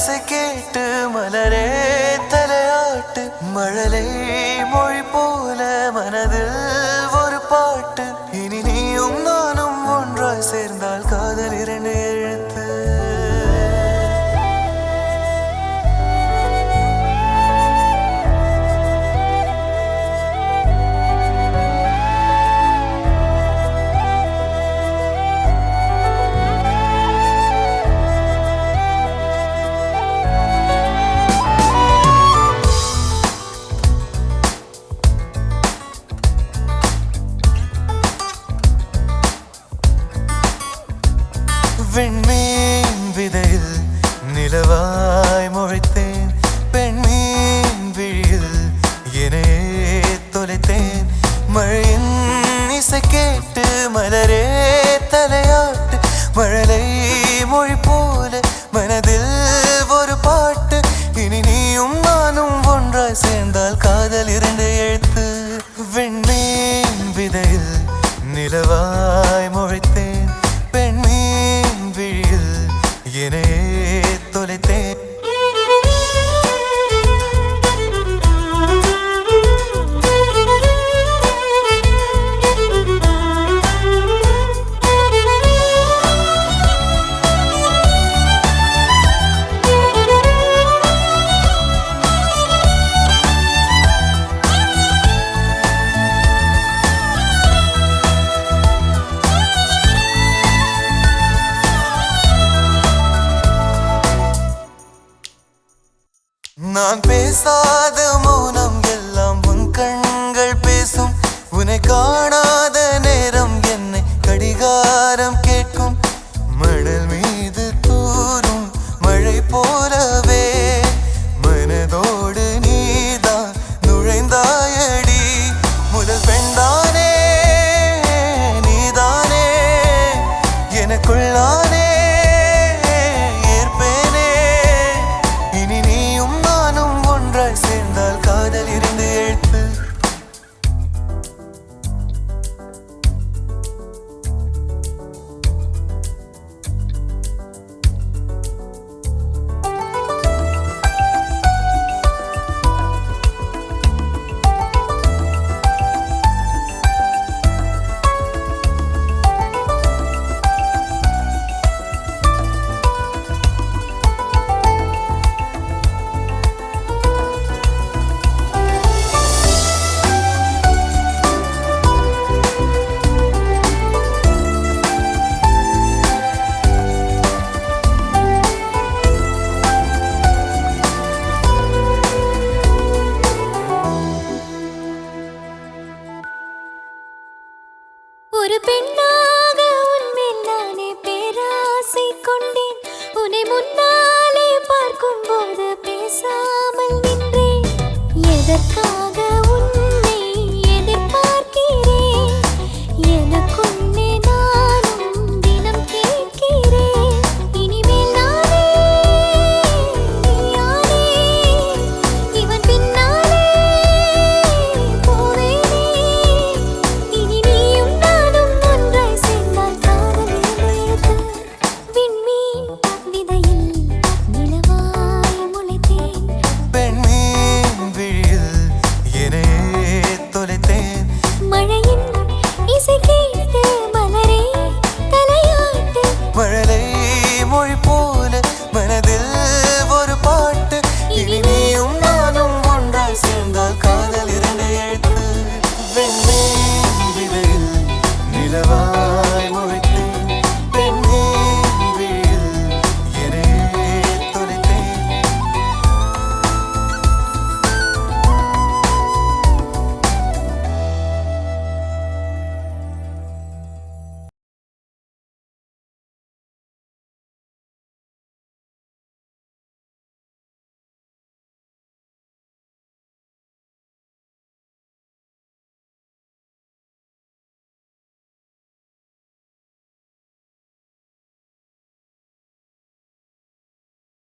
இசை கேட்டு மலரே தலையாட்டு மழலை மொழி போல மனதில் விண்மீன் விதையில் நிலவாய் முளைத்தேன். பெண்மீன் விழியில் என்னையே தொலைத்தேன். மழையின் இசை கேட்டு மலரே தலையாட்டு. மழலை மொழி போல மனதில் ஒரு பாட்டு. இனி நீயும் நானும் ஒன்றாய் சேர்ந்தால் காதல் இரண்டு எழுத்து. விண்மீன் விதையில் நிலவாய் பேசாத மௌனம் எல்லாம் உன் கண்கள் பேசும். உன்னை காண ஒரு பெண்ணாக உன்மேல் நானே பேராசை கொண்டேன். உன்னை முன்னாலே பார்க்கும் போது பேசாமல் நின்றேன். எதற்காக